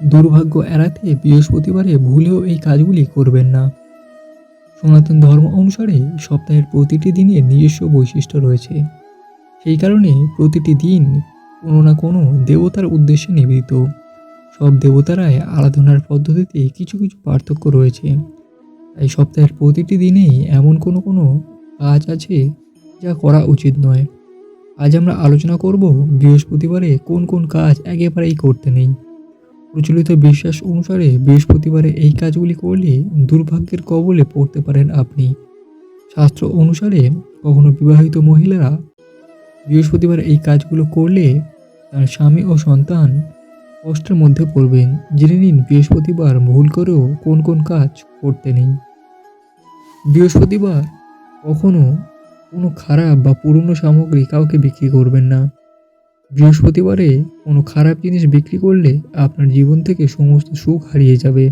দুর্ভাগ্য এড়াতে বৃহস্পতিবারে ভুলেও এই কাজগুলি করবেন না। সনাতন ধর্ম অনুসারে সপ্তাহের প্রতিটি দিনের নিজস্ব বৈশিষ্ট্য রয়েছে। সেই কারণে প্রতিটি দিন কোনো না কোনো দেবতার উদ্দেশ্যে নিবেদিত। সব দেবতারাই আরাধনার পদ্ধতিতে কিছু কিছু পার্থক্য রয়েছে। তাই সপ্তাহের প্রতিটি দিনেই এমন কোনো কোনো কাজ আছে যা করা উচিত নয়। আজ আমরা আলোচনা করব বৃহস্পতিবারে কোন কোন কাজ একেবারেই করতে নেই। প্রচলিত বিশ্বাস অনুসারে বৃহস্পতিবারে এই কাজগুলি করলে দুর্ভাগ্যের কবলে পড়তে পারেন আপনি। শাস্ত্র অনুসারে কখনো বিবাহিত মহিলারা বৃহস্পতিবার এই কাজগুলো করলে তার স্বামী ও সন্তান কষ্টের মধ্যে পড়বেন। জেনে নিন বৃহস্পতিবার ভুল করেও কোন কোন কাজ করতে নেই। বৃহস্পতিবার কখনো কোনো খারাপ বা পুরনো সামগ্রী কাউকে বিক্রি করবেন না। বৃহস্পতিবারে কোনো খারাপ জিনিস বিক্রি করলে আপনার জীবন থেকে সমস্ত সুখ হারিয়ে যাবে।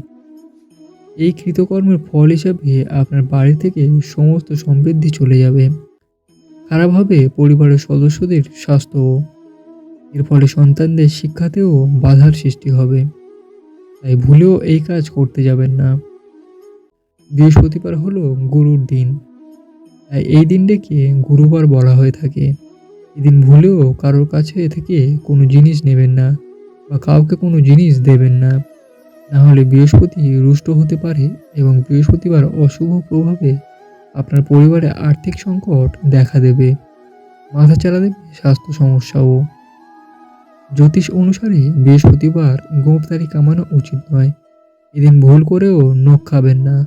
এই কৃতকর্মের ফল হিসাবে আপনার বাড়ি থেকে সমস্ত সমৃদ্ধি চলে যাবে। খারাপ হবে পরিবারের সদস্যদের স্বাস্থ্য, এর ফলে সন্তানদের শিক্ষাতেও বাধার সৃষ্টি হবে। তাই ভুলেও এই কাজ করতে যাবেন না। বৃহস্পতিবার হলো গুরুর দিন। তাই এই দিনটাকে গুরুবার বলা হয়ে থাকে। এদিন ভুলেও কারোর কাছে থেকে কোনো জিনিস নেবেন না বা কাউকে কোনো জিনিস দেবেন না। না হলে বৃহস্পতি রুষ্ট হতে পারে এবং বৃহস্পতিবার অশুভ প্রভাবে আপনার পরিবারে আর্থিক সংকট দেখা দেবে। মাথা চালা দেবে স্বাস্থ্য সমস্যাও। জ্যোতিষ অনুসারে বৃহস্পতিবার গোপতারি কামানো উচিত নয়। এদিন ভুল করেও নখ খাবেন না।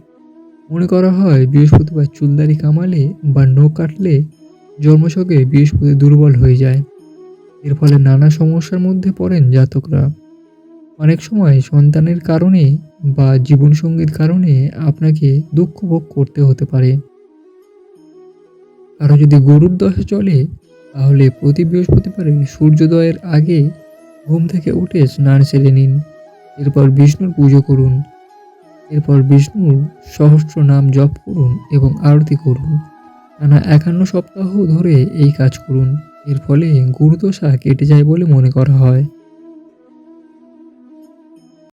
মনে করা হয় বৃহস্পতিবার চুলদারি কামালে বা নখ কাটলে জন্মছকে বৃহস্পতি দুর্বল হয়ে যায়। এর ফলে নানা সমস্যার মধ্যে পড়েন জাতকরা। অনেক সময় সন্তানের কারণে বা জীবনসঙ্গীর কারণে আপনাকে দুঃখ ভোগ করতে হতে পারে। কারও যদি গরুর দশা চলে, তাহলে প্রতি বৃহস্পতিবারে সূর্যোদয়ের আগে ঘুম থেকে উঠে স্নান সেরে নিন। এরপর বিষ্ণুর পুজো করুন। এরপর বিষ্ণুর সহস্র নাম জপ করুন এবং আরতি করুন। টানা একান্ন সপ্তাহ ধরে এই কাজ করুন। এর ফলে গুরুদশা কেটে যায় বলে মনে করা হয়।